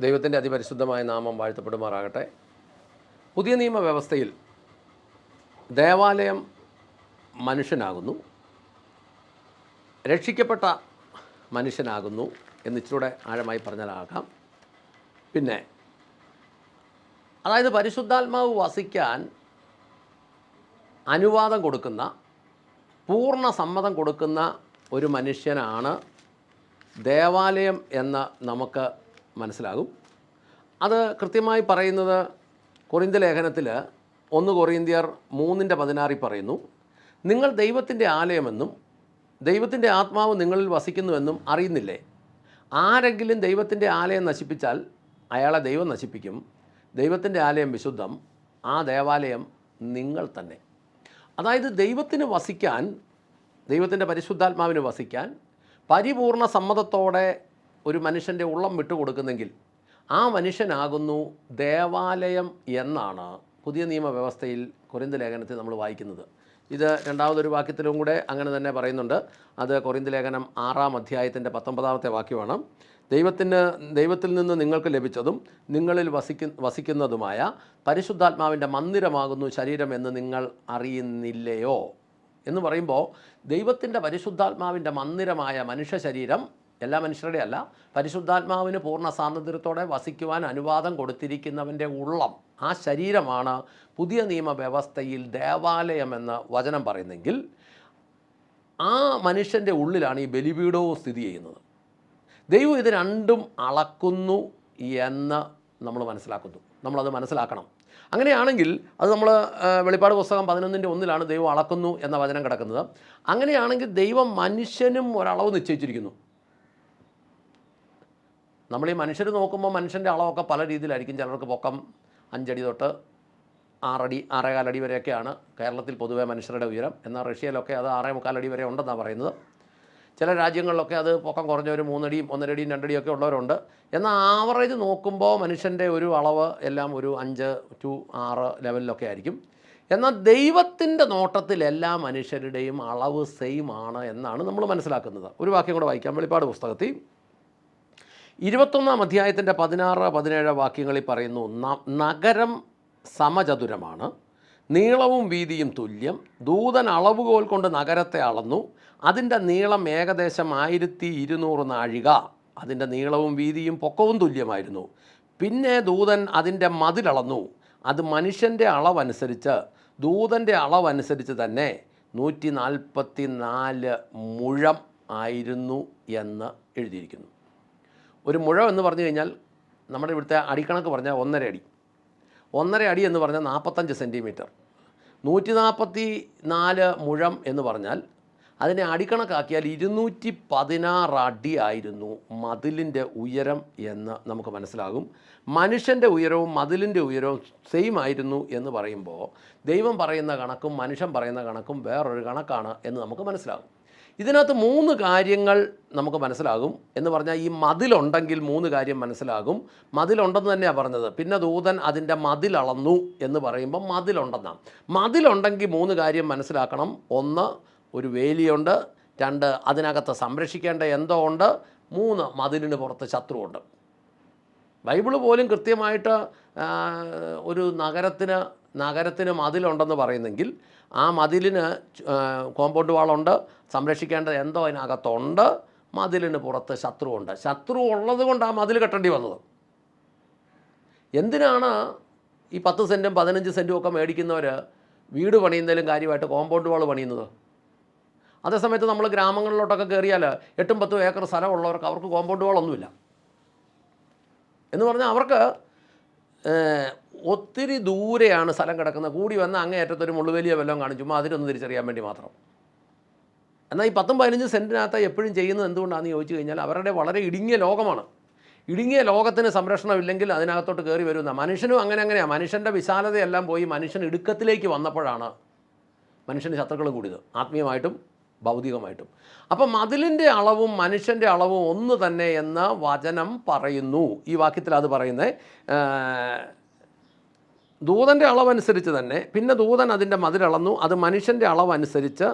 ദൈവത്തിന്റെ അതിപരിശുദ്ധമായ നാമം വാഴ്ത്തപ്പെടുമാറാകട്ടെ. പുതിയ നിയമ വ്യവസ്ഥയിൽ ദേവാലയം മനുഷ്യനാകുന്നു. രക്ഷിക്കപ്പെട്ട മനുഷ്യനാകുന്നു എന്നിച്ചിലൂടെ ആഴമായി പറഞ്ഞാലാകാം. പിന്നെ അതായത് പരിശുദ്ധാത്മാവ് വസിക്കാൻ അനുവാദം കൊടുക്കുന്ന പൂർണ സമ്മതം കൊടുക്കുന്ന ഒരു മനുഷ്യനാണ് ദേവാലയം എന്ന് നമുക്ക് മനസ്സിലാകും. അത് കൃത്യമായി പറയുന്നത് കൊറിന്ത ലേഖനത്തിൽ ഒന്ന് കൊറിന്തിയർ മൂന്നിന്റെ പതിനാറിൽ പറയുന്നു നിങ്ങൾ ദൈവത്തിന്റെ ആലയമെന്നും ദൈവത്തിന്റെ ആത്മാവ് നിങ്ങളിൽ വസിക്കുന്നുവെന്നും അറിയുന്നില്ലേ? ആരെങ്കിലും ദൈവത്തിന്റെ ആലയം നശിപ്പിച്ചാൽ അയാളെ ദൈവം നശിപ്പിക്കും. ദൈവത്തിന്റെ ആലയം വിശുദ്ധം. ആ ദേവാലയം നിങ്ങൾ തന്നെ. അതായത് ദൈവത്തിന് വസിക്കാൻ ദൈവത്തിന്റെ പരിശുദ്ധാത്മാവിന് വസിക്കാൻ പരിപൂർണ സമ്മതത്തോടെ ഒരു മനുഷ്യന്റെ ഉള്ളം വിട്ടുകൊടുക്കുന്നെങ്കിൽ ആ മനുഷ്യനാകുന്നു ദേവാലയം എന്നാണ് പുതിയ നിയമവ്യവസ്ഥയിൽ കൊരിന്ത ലേഖനത്തിൽ നമ്മൾ വായിക്കുന്നത്. ഇത് രണ്ടാമതൊരു വാക്യത്തിലും കൂടെ അങ്ങനെ തന്നെ പറയുന്നുണ്ട്. അത് കൊറിന്ത ലേഖനം ആറാം അധ്യായത്തിന്റെ പത്തൊമ്പതാമത്തെ വാക്യമാണ്. ദൈവത്തിന് ദൈവത്തിൽ നിന്ന് നിങ്ങൾക്ക് ലഭിച്ചതും നിങ്ങളിൽ വസിക്കു വസിക്കുന്നതുമായ പരിശുദ്ധാത്മാവിന്റെ മന്ദിരമാകുന്നു ശരീരം എന്ന് നിങ്ങൾ അറിയുന്നില്ലയോ? എന്ന് പറയുമ്പോൾ ദൈവത്തിന്റെ പരിശുദ്ധാത്മാവിന്റെ മന്ദിരമായ മനുഷ്യ ശരീരം എല്ലാ മനുഷ്യരുടെ അല്ല പരിശുദ്ധാത്മാവിന് പൂർണ സ്വാതന്ത്ര്യത്തോടെ വസിക്കുവാൻ അനുവാദം കൊടുത്തിരിക്കുന്നവന്റെ ഉള്ളം ആ ശരീരമാണ് പുതിയ നിയമ വ്യവസ്ഥയിൽ ദേവാലയമെന്ന് വചനം പറയുന്നെങ്കിൽ ആ മനുഷ്യന്റെ ഉള്ളിലാണ് ഈ ബലിപീഠവും സ്ഥിതി ചെയ്യുന്നത്. ദൈവം ഇത് രണ്ടും അളക്കുന്നു എന്ന് നമ്മൾ മനസ്സിലാക്കുന്നു. നമ്മളത് മനസ്സിലാക്കണം. അങ്ങനെയാണെങ്കിൽ അത് നമ്മൾ വെളിപ്പാട് പുസ്തകം പതിനൊന്നിന്റെ ഒന്നിലാണ് ദൈവം അളക്കുന്നു എന്ന വചനം കിടക്കുന്നത്. അങ്ങനെയാണെങ്കിൽ ദൈവം മനുഷ്യനും ഒരളവ് നിശ്ചയിച്ചിരിക്കുന്നു. നമ്മൾ ഈ മനുഷ്യർ നോക്കുമ്പോൾ മനുഷ്യന്റെ അളവൊക്കെ പല രീതിയിലായിരിക്കും. ചിലർക്ക് പൊക്കം അഞ്ചടി തൊട്ട് ആറടി ആറേകാലടി വരെയൊക്കെയാണ് കേരളത്തിൽ പൊതുവെ മനുഷ്യരുടെ ഉയരം. എന്നാൽ റഷ്യയിലൊക്കെ അത് ആറേ മുക്കാലടി വരെ ഉണ്ടെന്നാണ് പറയുന്നത്. ചില രാജ്യങ്ങളിലൊക്കെ അത് പൊക്കം കുറഞ്ഞ ഒരു മൂന്നടിയും ഒന്നരടിയും രണ്ടടിയും ഒക്കെ ഉള്ളവരുണ്ട്. എന്നാൽ ആവറേജ് നോക്കുമ്പോൾ മനുഷ്യന്റെ ഒരു അളവ് എല്ലാം ഒരു അഞ്ച് ടു ആറ് ലെവലിലൊക്കെ ആയിരിക്കും. എന്നാൽ ദൈവത്തിന്റെ നോട്ടത്തിൽ എല്ലാ മനുഷ്യരുടെയും അളവ് സെയിം ആണ് എന്നാണ് നമ്മൾ മനസ്സിലാക്കുന്നത്. ഒരു വാക്യം കൂടെ വായിക്കാം. വെളിപ്പാട് പുസ്തകത്തിൽ ഇരുപത്തൊന്നാം അധ്യായത്തിന്റെ പതിനാറ് പതിനേഴ് വാക്യങ്ങളിൽ പറയുന്നു നഗരം സമചതുരമാണ് നീളവും വീതിയും തുല്യം ദൂതൻ അളവുകോൽ കൊണ്ട് നഗരത്തെ അളന്നു അതിന്റെ നീളം ഏകദേശം ആയിരത്തി ഇരുന്നൂറ് നാഴിക അതിന്റെ നീളവും വീതിയും പൊക്കവും തുല്യമായിരുന്നു. പിന്നെ ദൂതൻ അതിന്റെ മതിലളന്നു അത് മനുഷ്യന്റെ അളവനുസരിച്ച് ദൂതന്റെ അളവനുസരിച്ച് തന്നെ നൂറ്റി നാൽപ്പത്തി നാല് മുഴം ആയിരുന്നു എന്ന് എഴുതിയിരിക്കുന്നു. ഒരു മുഴം എന്ന് പറഞ്ഞു കഴിഞ്ഞാൽ നമ്മുടെ ഇവിടുത്തെ അടിക്കണക്ക് പറഞ്ഞാൽ ഒന്നര അടി. ഒന്നര അടി എന്ന് പറഞ്ഞാൽ നാൽപ്പത്തഞ്ച് സെന്റിമീറ്റർ. നൂറ്റി നാൽപ്പത്തി നാല് മുഴം എന്ന് പറഞ്ഞാൽ അതിനെ അടിക്കണക്കാക്കിയാൽ ഇരുന്നൂറ്റി പതിനാറ് അടി ആയിരുന്നു മതിലിന്റെ ഉയരം എന്ന് നമുക്ക് മനസ്സിലാകും. മനുഷ്യന്റെ ഉയരവും മതിലിന്റെ ഉയരവും സെയിം ആയിരുന്നു എന്ന് പറയുമ്പോൾ ദൈവം പറയുന്ന കണക്കും മനുഷ്യൻ പറയുന്ന കണക്കും വേറൊരു കണക്കാണ് എന്ന് നമുക്ക് മനസ്സിലാകും. ഇതിനകത്ത് മൂന്ന് കാര്യങ്ങൾ നമുക്ക് മനസ്സിലാകും എന്ന് പറഞ്ഞാൽ ഈ മതിലുണ്ടെങ്കിൽ മൂന്ന് കാര്യം മനസ്സിലാകും. മതിലുണ്ടെന്ന് തന്നെയാണ് പറഞ്ഞത്. പിന്നെ ദൂതൻ അതിന്റെ മതിലളന്നു എന്ന് പറയുമ്പോൾ മതിലുണ്ടെന്നാണ്. മതിലുണ്ടെങ്കിൽ മൂന്ന് കാര്യം മനസ്സിലാക്കണം. ഒന്ന് ഒരു വേലിയുണ്ട്. രണ്ട് അതിനകത്ത് സംരക്ഷിക്കേണ്ട എന്തോ ഉണ്ട്. മൂന്ന് മതിലിന് പുറത്ത് ശത്രുവുണ്ട്. ബൈബിൾ പോലും കൃത്യമായിട്ട് ഒരു നഗരത്തിന് നഗരത്തിന് മതിലുണ്ടെന്ന് പറയുന്നെങ്കിൽ ആ മതിലിന് കോമ്പൗണ്ട് വാളുണ്ട് സംരക്ഷിക്കേണ്ടത് എന്തോ അതിനകത്തുണ്ട് മതിലിന് പുറത്ത് ശത്രുവുണ്ട്. ശത്രു ഉള്ളത് കൊണ്ട് ആ മതിൽ കെട്ടേണ്ടി വന്നത്. എന്തിനാണ് ഈ പത്ത് സെന്റും പതിനഞ്ച് സെന്റും ഒക്കെ മേടിക്കുന്നവർ വീട് പണിയുന്നതിലും കാര്യമായിട്ട് കോമ്പൗണ്ട് വാൾ പണിയുന്നത്? അതേസമയത്ത് നമ്മൾ ഗ്രാമങ്ങളിലോട്ടൊക്കെ കയറിയാൽ എട്ടും പത്തും ഏക്കർ സ്ഥലമുള്ളവർക്ക് അവർക്ക് കോമ്പൗണ്ട് വാളൊന്നുമില്ല. എന്ന് പറഞ്ഞാൽ അവർക്ക് ഒത്തിരി ദൂരെയാണ് സ്ഥലം കിടക്കുന്നത്. കൂടി വന്ന അങ്ങേയറ്റത്തൊരു മുള്ളുവലിയ വല്ലതും കാണും. ചുമ്മാ അതിലൊന്ന് തിരിച്ചറിയാൻ വേണ്ടി മാത്രം. എന്നാൽ ഈ പത്തും പതിനഞ്ചും സെന്റിനകത്ത് എപ്പോഴും ചെയ്യുന്നത് എന്തുകൊണ്ടാണെന്ന് ചോദിച്ചു കഴിഞ്ഞാൽ അവരുടെ വളരെ ഇടുങ്ങിയ ലോകമാണ്. ഇടുങ്ങിയ ലോകത്തിന് സംരക്ഷണമില്ലെങ്കിൽ അതിനകത്തോട്ട് കയറി വരുന്ന മനുഷ്യനും അങ്ങനെ അങ്ങനെയാണ് മനുഷ്യന്റെ വിശാലതയെല്ലാം പോയി മനുഷ്യൻ ഇടുക്കത്തിലേക്ക് വന്നപ്പോഴാണ് മനുഷ്യന് ശത്രുക്കളും കൂടിയത്. ആത്മീയമായിട്ടും ഭൗതികമായിട്ടും. അപ്പം മതിലിന്റെ അളവും മനുഷ്യന്റെ അളവും ഒന്ന് തന്നെ എന്ന് വചനം പറയുന്നു. ഈ വാക്യത്തിൽ അത് പറയുന്നത് ദൂതന്റെ അളവനുസരിച്ച് തന്നെ പിന്നെ ദൂതൻ അതിന്റെ മതിലളന്നു അത് മനുഷ്യന്റെ അളവനുസരിച്ച്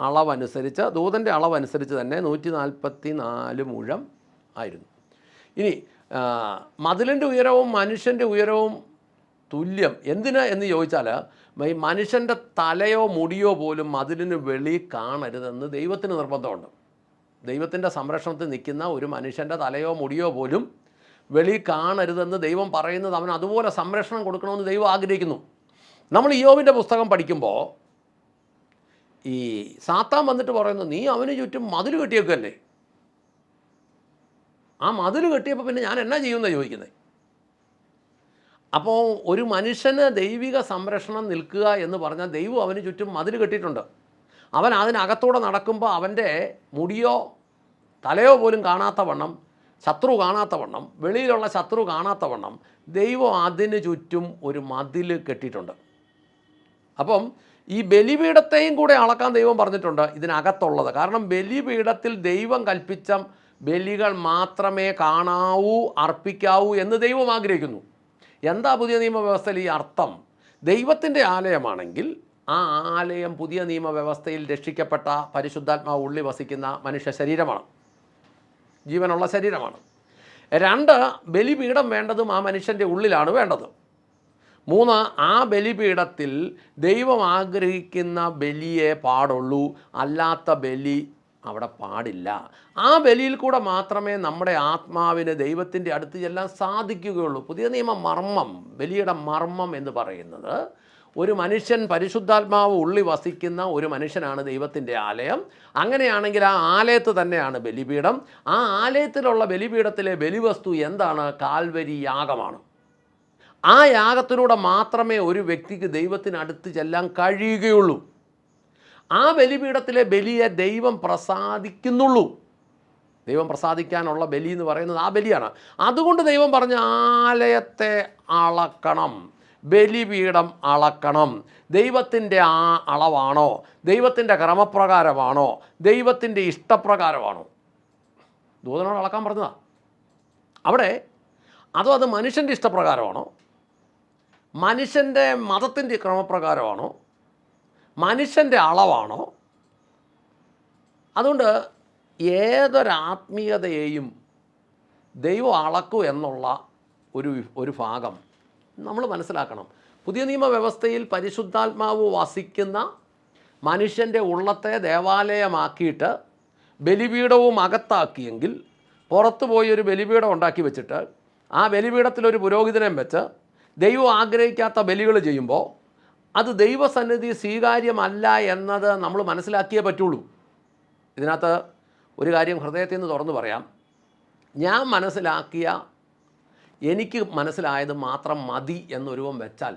അളവനുസരിച്ച് ദൂതന്റെ അളവനുസരിച്ച് തന്നെ നൂറ്റി നാൽപ്പത്തി നാല് മുഴം ആയിരുന്നു. ഇനി മതിലിന്റെ ഉയരവും മനുഷ്യന്റെ ഉയരവും തുല്യം എന്തിനാ എന്ന് ചോദിച്ചാൽ ഈ മനുഷ്യന്റെ തലയോ മുടിയോ പോലും മതിലിന് വെളി കാണരുതെന്ന് ദൈവത്തിന് നിർബന്ധമുണ്ട്. ദൈവത്തിന്റെ സംരക്ഷണത്തിൽ നിൽക്കുന്ന ഒരു മനുഷ്യന്റെ തലയോ മുടിയോ പോലും വെളി കാണരുതെന്ന് ദൈവം പറയുന്നത് അവൻ അതുപോലെ സംരക്ഷണം കൊടുക്കണമെന്ന് ദൈവം ആഗ്രഹിക്കുന്നു. നമ്മൾ ഇയോവിന്റെ പുസ്തകം പഠിക്കുമ്പോൾ ഈ സാത്താൻ വന്നിട്ട് പറയുന്നു നീ അവന് ചുറ്റും മതിൽ കെട്ടിയൊക്കെ അല്ലേ ആ മതിൽ കെട്ടിയപ്പോൾ പിന്നെ ഞാൻ എന്നാ ചെയ്യുമെന്നാണ് ചോദിക്കുന്നത് അപ്പോൾ ഒരു മനുഷ്യന് ദൈവിക സംരക്ഷണം നിൽക്കുക എന്ന് പറഞ്ഞാൽ ദൈവം അവന് ചുറ്റും മതിൽ കെട്ടിയിട്ടുണ്ട്. അവൻ അതിനകത്തൂടെ നടക്കുമ്പോൾ അവന്റെ മുടിയോ തലയോ പോലും കാണാത്ത വണ്ണം ശത്രു കാണാത്ത വണ്ണം വെളിയിലുള്ള ശത്രു കാണാത്ത വണ്ണം ദൈവം അതിന് ചുറ്റും ഒരു മതിൽ കെട്ടിയിട്ടുണ്ട്. അപ്പം ഈ ബലിപീഠത്തെയും കൂടെ അളക്കാൻ ദൈവം പറഞ്ഞിട്ടുണ്ട് ഇതിനകത്തുള്ളത്. കാരണം ബലിപീഠത്തിൽ ദൈവം കൽപ്പിച്ച ബലികൾ മാത്രമേ കാണാവൂ അർപ്പിക്കാവൂ എന്ന് ദൈവം ആഗ്രഹിക്കുന്നു. എന്താ പുതിയ നിയമവ്യവസ്ഥയിൽ ഈ അർത്ഥം? ദൈവത്തിന്റെ ആലയമാണെങ്കിൽ ആ ആലയം പുതിയ നിയമവ്യവസ്ഥയിൽ രക്ഷിക്കപ്പെട്ട പരിശുദ്ധാത്മാവ് ഉള്ളി വസിക്കുന്ന മനുഷ്യ ശരീരമാണ്. ജീവനുള്ള ശരീരമാണ്. രണ്ട് ബലിപീഠം വേണ്ടതും ആ മനുഷ്യന്റെ ഉള്ളിലാണ് വേണ്ടത്. മൂന്ന് ആ ബലിപീഠത്തിൽ ദൈവം ആഗ്രഹിക്കുന്ന ബലിയെ പാടുള്ളൂ. അല്ലാത്ത ബലി അവിടെ പാടില്ല. ആ ബലിയിൽ കൂടെ മാത്രമേ നമ്മുടെ ആത്മാവിന് ദൈവത്തിന്റെ അടുത്ത് ചെല്ലാൻ സാധിക്കുകയുള്ളൂ. പുതിയ നിയമ മർമ്മം ബലിയുടെ മർമ്മം എന്ന് പറയുന്നത് ഒരു മനുഷ്യൻ പരിശുദ്ധാത്മാവ് ഉള്ളി വസിക്കുന്ന ഒരു മനുഷ്യനാണ് ദൈവത്തിന്റെ ആലയം. അങ്ങനെയാണെങ്കിൽ ആ ആലയത്ത് തന്നെയാണ് ബലിപീഠം. ആ ആലയത്തിലുള്ള ബലിപീഠത്തിലെ ബലിവസ്തു എന്താണ്? കാൽവരി യാഗമാണ്. ആ യാഗത്തിലൂടെ മാത്രമേ ഒരു വ്യക്തിക്ക് ദൈവത്തിനടുത്ത് ചെല്ലാൻ കഴിയുകയുള്ളൂ. ആ ബലിപീഠത്തിലെ ബലിയെ ദൈവം പ്രസാദിക്കുന്നുള്ളൂ. ദൈവം പ്രസാദിക്കാനുള്ള ബലി എന്ന് പറയുന്നത് ആ ബലിയാണ്. അതുകൊണ്ട് ദൈവം പറഞ്ഞ ആലയത്തെ അളക്കണം. ബലിപീഠം അളക്കണം. ദൈവത്തിന്റെ ആ അളവാണോ? ദൈവത്തിന്റെ ക്രമപ്രകാരമാണോ? ദൈവത്തിന്റെ ഇഷ്ടപ്രകാരമാണോ? ദൂതനോട് അളക്കാൻ പറഞ്ഞതാ. അവിടെ അതോ അത് മനുഷ്യന്റെ ഇഷ്ടപ്രകാരമാണോ? മനുഷ്യന്റെ മതത്തിന്റെ ക്രമപ്രകാരമാണോ? മനുഷ്യന്റെ അളവാണോ? അതുകൊണ്ട് ഏതൊരാത്മീയതയെയും ദൈവം അളക്കൂ എന്നുള്ള ഒരു ഒരു ഭാഗം നമ്മൾ മനസ്സിലാക്കണം. പുതിയ നിയമവ്യവസ്ഥയിൽ പരിശുദ്ധാത്മാവ് വസിക്കുന്ന മനുഷ്യന്റെ ഉള്ളത്തെ ദേവാലയമാക്കിയിട്ട് ബലിപീഠവും അകത്താക്കിയെങ്കിൽ പുറത്തു പോയി ഒരു ബലിപീഠം ഉണ്ടാക്കി വെച്ചിട്ട് ആ ബലിപീഠത്തിലൊരു പുരോഹിതനെ വെച്ച് ദൈവം ആഗ്രഹിക്കാത്ത ബലികൾ ചെയ്യുമ്പോൾ അത് ദൈവസന്നിധി സ്വീകാര്യമല്ല എന്നത് നമ്മൾ മനസ്സിലാക്കിയേ പറ്റുള്ളൂ. ഇതിനകത്ത് ഒരു കാര്യം ഹൃദയത്തിൽ നിന്ന് തുറന്നു പറയാം. ഞാൻ മനസ്സിലാക്കിയ എനിക്ക് മനസ്സിലായത് മാത്രം മതി എന്നൊരുവൻ വെച്ചാൽ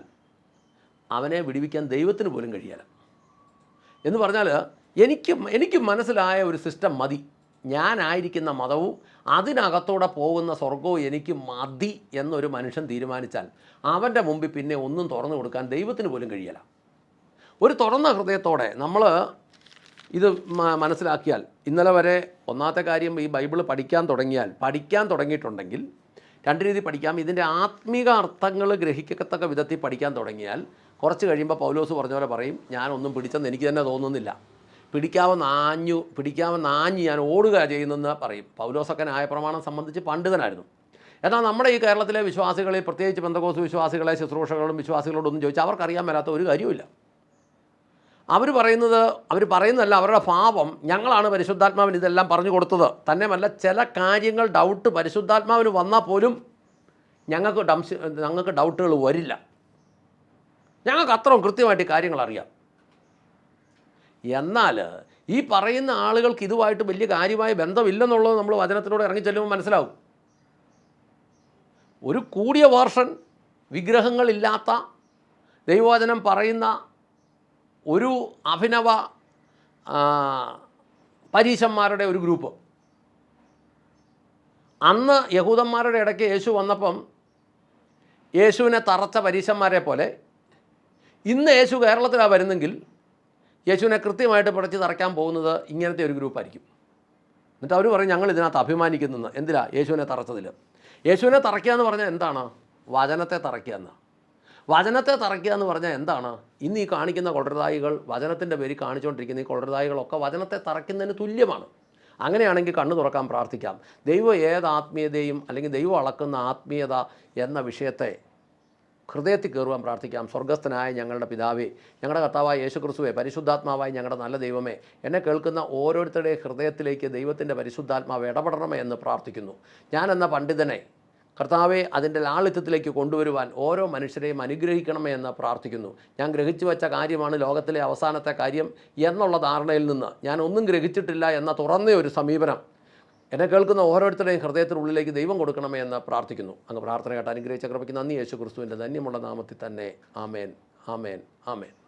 അവനെ വിടിവിക്കാൻ ദൈവത്തിന് പോലും കഴിയില്ല. എന്ന് പറഞ്ഞാൽ എനിക്ക് എനിക്ക് മനസ്സിലായ ഒരു സിസ്റ്റം മതി. ഞാനായിരിക്കുന്ന മതവും അതിനകത്തൂടെ പോകുന്ന സ്വർഗവും എനിക്ക് മതി എന്നൊരു മനുഷ്യൻ തീരുമാനിച്ചാൽ അവന്റെ മുമ്പിൽ പിന്നെ ഒന്നും തുറന്നു കൊടുക്കാൻ ദൈവത്തിന് പോലും കഴിയല്ല ഒരു തുറന്ന ഹൃദയത്തോടെ നമ്മൾ ഇത് മനസ്സിലാക്കിയാൽ ഇന്നലെ വരെ ഒന്നാമത്തെ കാര്യം ഈ ബൈബിൾ പഠിക്കാൻ തുടങ്ങിയാൽ പഠിക്കാൻ തുടങ്ങിയിട്ടുണ്ടെങ്കിൽ രണ്ട് രീതി പഠിക്കാം. ഇതിന്റെ ആത്മീക അർത്ഥങ്ങൾ ഗ്രഹിക്കത്തക്ക വിധത്തിൽ പഠിക്കാൻ തുടങ്ങിയാൽ കുറച്ച് കഴിയുമ്പോൾ പൗലോസ് പറഞ്ഞ പോലെ പറയും ഞാനൊന്നും പിടിച്ചെന്ന് എനിക്ക് തന്നെ തോന്നുന്നില്ല. പിടിക്കാവുന്ന ആഞ്ഞു പിടിക്കാവുന്ന ആഞ്ഞ് ഞാൻ ഓടുക ചെയ്യുന്നെന്ന് പറയും. പൗലോസൊക്കെ പ്രമാണം സംബന്ധിച്ച് പണ്ഡിതനായിരുന്നു. എന്നാൽ നമ്മുടെ ഈ കേരളത്തിലെ വിശ്വാസികളിൽ പ്രത്യേകിച്ച് ബന്ധകോസ് വിശ്വാസികളെ ശുശ്രൂഷകളും വിശ്വാസികളോടൊന്നും ചോദിച്ചാൽ അവർക്കറിയാൻ വരാത്ത ഒരു കാര്യവുമില്ല. അവർ പറയുന്നത് അവർ പറയുന്നതല്ല അവരുടെ ഭാവം ഞങ്ങളാണ് പരിശുദ്ധാത്മാവിന് ഇതെല്ലാം പറഞ്ഞു കൊടുത്തത്. തന്നെയല്ല ചില കാര്യങ്ങൾ ഡൗട്ട് പരിശുദ്ധാത്മാവിന് വന്നാൽ പോലും ഞങ്ങൾക്ക് ഡംസ് ഞങ്ങൾക്ക് ഡൗട്ടുകൾ വരില്ല. ഞങ്ങൾക്ക് അത്രയും കൃത്യമായിട്ട് കാര്യങ്ങൾ അറിയാം. എന്നാൽ ഈ പറയുന്ന ആളുകൾക്ക് ഇതുമായിട്ട് വലിയ കാര്യമായ ബന്ധമില്ലെന്നുള്ളത് നമ്മൾ വചനത്തിലൂടെ ഇറങ്ങി ചെല്ലുമ്പോൾ മനസ്സിലാവും. ഒരു കൂടിയ വേർഷൻ വിഗ്രഹങ്ങളില്ലാത്ത ദൈവവചനം പറയുന്ന ഒരു അഭിനവ പരീശന്മാരുടെ ഒരു ഗ്രൂപ്പ്. അന്ന് യഹൂദന്മാരുടെ ഇടയ്ക്ക് യേശു വന്നപ്പം യേശുവിനെ തറച്ച പരീശന്മാരെ പോലെ ഇന്ന് യേശു കേരളത്തിലാണ് വരുന്നെങ്കിൽ യേശുവിനെ കൃത്യമായിട്ട് പിടച്ച് തറയ്ക്കാൻ പോകുന്നത് ഇങ്ങനത്തെ ഒരു ഗ്രൂപ്പായിരിക്കും. എന്നിട്ട് അവർ പറയും ഞങ്ങൾ ഇതിനകത്ത് അഭിമാനിക്കുന്നു എന്തിനാ? യേശുവിനെ തറച്ചതിൽ യേശുവിനെ തറയ്ക്കുക എന്ന് പറഞ്ഞാൽ എന്താണ്? വചനത്തെ തറയ്ക്കുക എന്ന്. വചനത്തെ തറയ്ക്കുക എന്ന് പറഞ്ഞാൽ എന്താണ്? ഇന്ന് ഈ കാണിക്കുന്ന കൊളർതായികൾ വചനത്തിന്റെ പേരിൽ കാണിച്ചുകൊണ്ടിരിക്കുന്ന ഈ കൊളർതായികളൊക്കെ വചനത്തെ തറയ്ക്കുന്നതിന് തുല്യമാണ്. അങ്ങനെയാണെങ്കിൽ കണ്ണു തുറക്കാൻ പ്രാർത്ഥിക്കാം. ദൈവം ഏത് ആത്മീയതയും അല്ലെങ്കിൽ ദൈവം അളക്കുന്ന ആത്മീയത എന്ന വിഷയത്തെ ഹൃദയത്തിൽ കയറുവാൻ പ്രാർത്ഥിക്കാം. സ്വർഗസ്ഥനായ ഞങ്ങളുടെ പിതാവേ ഞങ്ങളുടെ കർത്താവായ യേശു ക്രിസ്തുവേ പരിശുദ്ധാത്മാവായി ഞങ്ങളുടെ നല്ല ദൈവമേ എന്നെ കേൾക്കുന്ന ഓരോരുത്തരുടെയും ഹൃദയത്തിലേക്ക് ദൈവത്തിന്റെ പരിശുദ്ധാത്മാവ് ഇടപെടണമേ എന്ന് പ്രാർത്ഥിക്കുന്നു. ഞാൻ എന്ന പണ്ഡിതനെ കർത്താവെ അതിന്റെ ലാളിത്യത്തിലേക്ക് കൊണ്ടുവരുവാൻ ഓരോ മനുഷ്യരെയും അനുഗ്രഹിക്കണമേ എന്ന് പ്രാർത്ഥിക്കുന്നു. ഞാൻ ഗ്രഹിച്ചു വെച്ച കാര്യമാണ് ലോകത്തിലെ അവസാനത്തെ കാര്യം. എന്നുള്ള ധാരണയിൽ നിന്ന് ഞാൻ ഒന്നും ഗ്രഹിച്ചിട്ടില്ല എന്ന തുറന്ന ഒരു സമീപനം എന്നെ കേൾക്കുന്ന ഓരോരുത്തരുടെയും ഹൃദയത്തിനുള്ളിലേക്ക് ദൈവം കൊടുക്കണമേ എന്ന് പ്രാർത്ഥിക്കുന്നു. അങ്ങ് പ്രാർത്ഥന കേട്ട് അനുഗ്രഹിച്ച കൃപയ്ക്ക് നന്ദി. യേശു ക്രിസ്തുവിന്റെ ധന്യമുള്ള നാമത്തിൽ തന്നെ ആമേൻ. ആമേൻ. ആമേൻ.